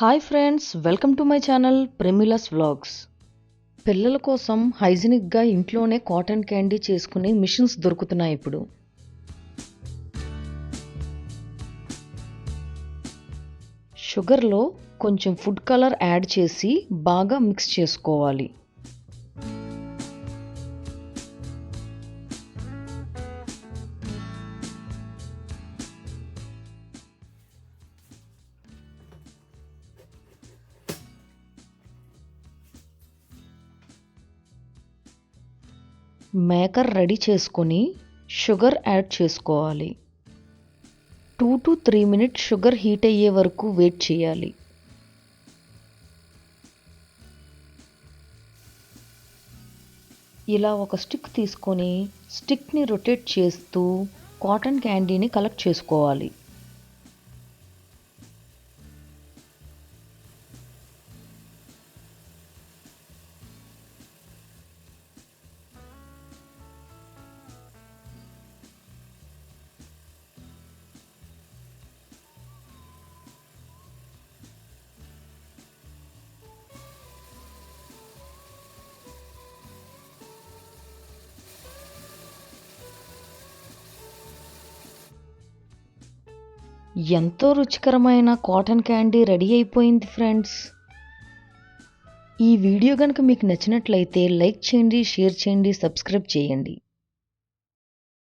Hi friends welcome to my channel ప్రెమిలస్ vlogs పిల్లల కోసం హైజీనిక్గా ఇంట్లోనే కాటన్ క్యాండీ చేసుకునే మిషన్స్ దొరుకుతున్నాయి ఇప్పుడు. షుగర్లో కొంచెం ఫుడ్ కలర్ యాడ్ చేసి బాగా మిక్స్ చేసుకోవాలి. మేకర్ రెడీ చేసుకొని షుగర్ యాడ్ చేసుకోవాలి. Two to three minutes sugar heat అయ్యే వరకు వెయిట్ చేయాలి. ఇలా ఒక స్టిక్ తీసుకొని స్టిక్ని రొటేట్ చేస్తూ కాటన్ క్యాండీని కలెక్ట్ చేసుకోవాలి. ఎంతో రుచికరమైన కాటన్ క్యాండీ రెడీ అయిపోయింది ఫ్రెండ్స్. ఈ వీడియో కనుక మీకు నచ్చినట్లయితే లైక్ చేయండి షేర్ చేయండి సబ్స్క్రైబ్ చేయండి.